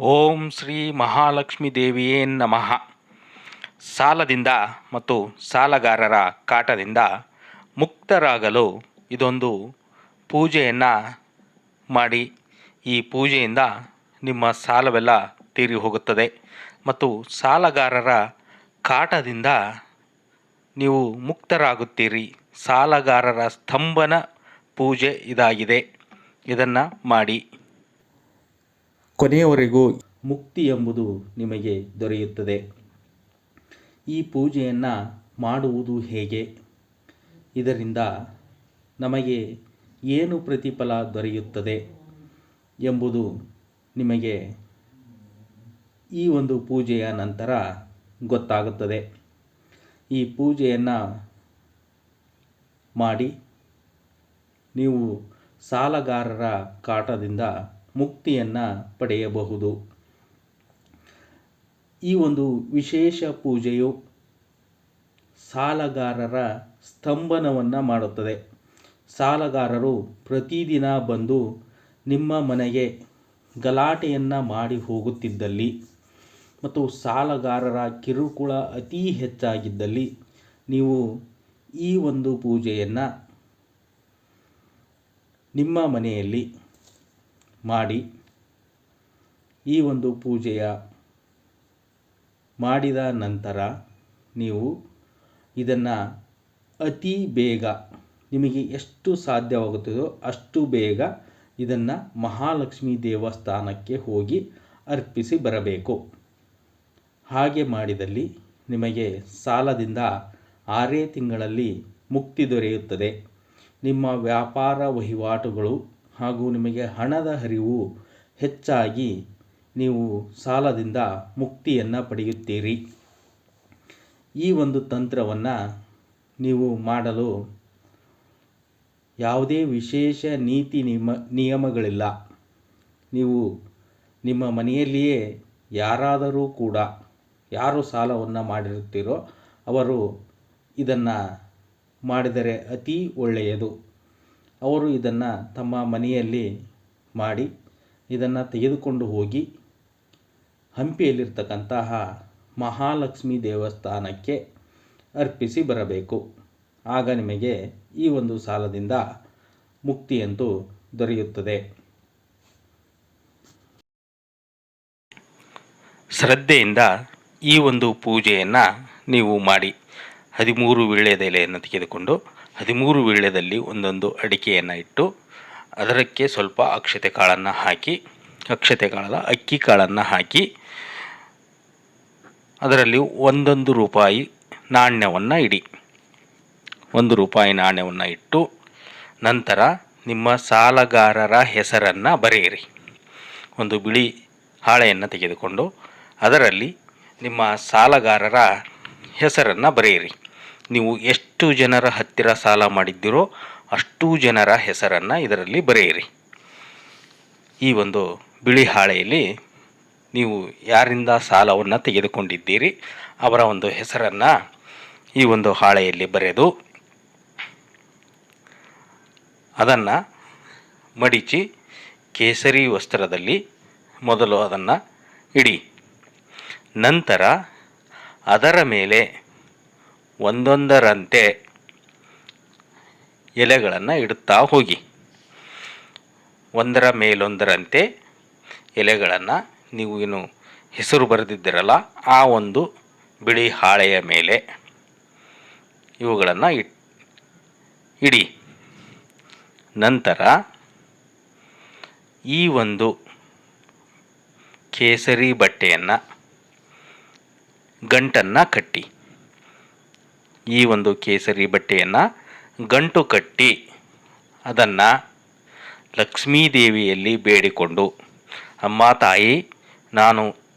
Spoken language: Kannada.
ಓಂ ಶ್ರೀ ಮಹಾಲಕ್ಷ್ಮೀ ದೇವಿಯೇ ನಮಃ. ಸಾಲದಿಂದ ಮತ್ತು ಸಾಲಗಾರರ ಕಾಟದಿಂದ ಮುಕ್ತರಾಗಲು ಇದೊಂದು ಪೂಜೆಯನ್ನು ಮಾಡಿ. ಈ ಪೂಜೆಯಿಂದ ನಿಮ್ಮ ಸಾಲವೆಲ್ಲ ತೀರಿ ಹೋಗುತ್ತದೆ ಮತ್ತು ಸಾಲಗಾರರ ಕಾಟದಿಂದ ನೀವು ಮುಕ್ತರಾಗುತ್ತೀರಿ. ಸಾಲಗಾರರ ಸ್ತಂಭನ ಪೂಜೆ ಇದಾಗಿದೆ. ಇದನ್ನು ಮಾಡಿ. ಕೊನೆಯವರೆಗೂ ಮುಕ್ತಿ ಎಂಬುದು ನಿಮಗೆ ದೊರೆಯುತ್ತದೆ. ಈ ಪೂಜೆಯನ್ನು ಮಾಡುವುದು ಹೇಗೆ? ಇದರಿಂದ ನಮಗೆ ಏನು ಪ್ರತಿಫಲ ದೊರೆಯುತ್ತದೆ ಎಂಬುದು ನಿಮಗೆ ಈ ಒಂದು ಪೂಜೆಯ ನಂತರ ಗೊತ್ತಾಗುತ್ತದೆ. ಈ ಪೂಜೆಯನ್ನು ಮಾಡಿ ನೀವು ಸಾಲಗಾರರ ಕಾಟದಿಂದ ಮುಕ್ತಿಯನ್ನು ಪಡೆಯಬಹುದು. ಈ ಒಂದು ವಿಶೇಷ ಪೂಜೆಯು ಸಾಲಗಾರರ ಸ್ತಂಭನವನ್ನು ಮಾಡುತ್ತದೆ. ಸಾಲಗಾರರು ಪ್ರತಿದಿನ ಬಂದು ನಿಮ್ಮ ಮನೆಗೆ ಗಲಾಟೆಯನ್ನು ಮಾಡಿ ಹೋಗುತ್ತಿದ್ದಲ್ಲಿ ಮತ್ತು ಸಾಲಗಾರರ ಕಿರುಕುಳ ಅತಿ ಹೆಚ್ಚಾಗಿದ್ದಲ್ಲಿ ನೀವು ಈ ಒಂದು ಪೂಜೆಯನ್ನು ನಿಮ್ಮ ಮನೆಯಲ್ಲಿ ಮಾಡಿ ಈ ಒಂದು ಪೂಜೆಯ ಮಾಡಿದ ನಂತರ ನೀವು ಇದನ್ನು ಅತಿ ಬೇಗ ನಿಮಗೆ ಎಷ್ಟು ಸಾಧ್ಯವಾಗುತ್ತದೋ ಅಷ್ಟು ಬೇಗ ಇದನ್ನು ಮಹಾಲಕ್ಷ್ಮಿ ದೇವಸ್ಥಾನಕ್ಕೆ ಹೋಗಿ ಅರ್ಪಿಸಿ ಬರಬೇಕು. ಹಾಗೆ ಮಾಡಿದಲ್ಲಿ ನಿಮಗೆ ಸಾಲದಿಂದ ಆರೇ ತಿಂಗಳಲ್ಲಿ ಮುಕ್ತಿ ದೊರೆಯುತ್ತದೆ. ನಿಮ್ಮ ವ್ಯಾಪಾರ ವಹಿವಾಟುಗಳು ಹಾಗೂ ನಿಮಗೆ ಹಣದ ಹರಿವು ಹೆಚ್ಚಾಗಿ ನೀವು ಸಾಲದಿಂದ ಮುಕ್ತಿಯನ್ನು ಪಡೆಯುತ್ತೀರಿ. ಈ ಒಂದು ತಂತ್ರವನ್ನು ನೀವು ಮಾಡಲು ಯಾವುದೇ ವಿಶೇಷ ನೀತಿ ನಿಯಮ ನಿಯಮಗಳಿಲ್ಲ. ನೀವು ನಿಮ್ಮ ಮನೆಯಲ್ಲಿಯೇ ಯಾರಾದರೂ ಕೂಡ ಯಾರು ಸಾಲವನ್ನು ಮಾಡಿರುತ್ತೀರೋ ಅವರು ಇದನ್ನು ಮಾಡಿದರೆ ಅತಿ ಒಳ್ಳೆಯದು. ಅವರು ಇದನ್ನು ತಮ್ಮ ಮನೆಯಲ್ಲಿ ಮಾಡಿ ಇದನ್ನು ತೆಗೆದುಕೊಂಡು ಹೋಗಿ ಹಂಪಿಯಲ್ಲಿರ್ತಕ್ಕಂತಹ ಮಹಾಲಕ್ಷ್ಮಿ ದೇವಸ್ಥಾನಕ್ಕೆ ಅರ್ಪಿಸಿ ಬರಬೇಕು. ಆಗ ನಿಮಗೆ ಈ ಒಂದು ಸಾಲದಿಂದ ಮುಕ್ತಿಯಂತೂ ದೊರೆಯುತ್ತದೆ. ಶ್ರದ್ಧೆಯಿಂದ ಈ ಒಂದು ಪೂಜೆಯನ್ನು ನೀವು ಮಾಡಿ ಹದಿಮೂರು ವೀಳ್ಯದೆಲೆಯನ್ನು ತೆಗೆದುಕೊಂಡು ಹದಿಮೂರು ವೀಳ್ಯದಲ್ಲಿ ಒಂದೊಂದು ಅಡಿಕೆಯನ್ನು ಇಟ್ಟು ಅದಕ್ಕೆ ಸ್ವಲ್ಪ ಅಕ್ಷತೆ ಕಾಳನ್ನು ಹಾಕಿ, ಅಕ್ಷತೆ ಕಾಳಲ್ಲ ಅಕ್ಕಿ ಕಾಳನ್ನು ಹಾಕಿ, ಅದರಲ್ಲಿ ಒಂದೊಂದು ರೂಪಾಯಿ ನಾಣ್ಯವನ್ನು ಇಡಿ. ಒಂದು ರೂಪಾಯಿ ನಾಣ್ಯವನ್ನು ಇಟ್ಟು ನಂತರ ನಿಮ್ಮ ಸಾಲಗಾರರ ಹೆಸರನ್ನು ಬರೆಯಿರಿ. ಒಂದು ಬಿಳಿ ಹಾಳೆಯನ್ನು ತೆಗೆದುಕೊಂಡು ಅದರಲ್ಲಿ ನಿಮ್ಮ ಸಾಲಗಾರರ ಹೆಸರನ್ನು ಬರೆಯಿರಿ. ನೀವು ಎಷ್ಟು ಜನರ ಹತ್ತಿರ ಸಾಲ ಮಾಡಿದ್ದೀರೋ ಅಷ್ಟು ಜನರ ಹೆಸರನ್ನು ಇದರಲ್ಲಿ ಬರೆಯಿರಿ. ಈ ಒಂದು ಬಿಳಿ ಹಾಳೆಯಲ್ಲಿ ನೀವು ಯಾರಿಂದ ಸಾಲವನ್ನು ತೆಗೆದುಕೊಂಡಿದ್ದೀರಿ ಅವರ ಒಂದು ಹೆಸರನ್ನು ಈ ಒಂದು ಹಾಳೆಯಲ್ಲಿ ಬರೆದು ಅದನ್ನು ಮಡಿಚಿ ಕೇಸರಿ ವಸ್ತ್ರದಲ್ಲಿ ಮೊದಲು ಅದನ್ನು ಇಡಿ. ನಂತರ ಅದರ ಮೇಲೆ ಒಂದೊಂದರಂತೆ ಎಲೆಗಳನ್ನು ಇಡುತ್ತಾ ಹೋಗಿ. ಒಂದರ ಮೇಲೊಂದರಂತೆ ಎಲೆಗಳನ್ನು ನೀವು ಏನು ಹೆಸರು ಬರೆದಿದ್ದೀರಲ್ಲ, ಆ ಒಂದು ಬಿಳಿ ಹಾಳೆಯ ಮೇಲೆ ಇವುಗಳನ್ನು ಇಟ್, ಇಡಿ. ನಂತರ ಈ ಒಂದು ಕೇಸರಿ ಬಟ್ಟೆಯನ್ನು ಗಂಟನ್ನು ಕಟ್ಟಿ. ಈ ಒಂದು ಕೇಸರಿ ಬಟ್ಟೆಯನ್ನು ಗಂಟು ಕಟ್ಟಿ ಅದನ್ನು ಲಕ್ಷ್ಮೀದೇವಿಯಲ್ಲಿ ಬೇಡಿಕೊಂಡು ಅಮ್ಮ ತಾಯಿ ನಾನು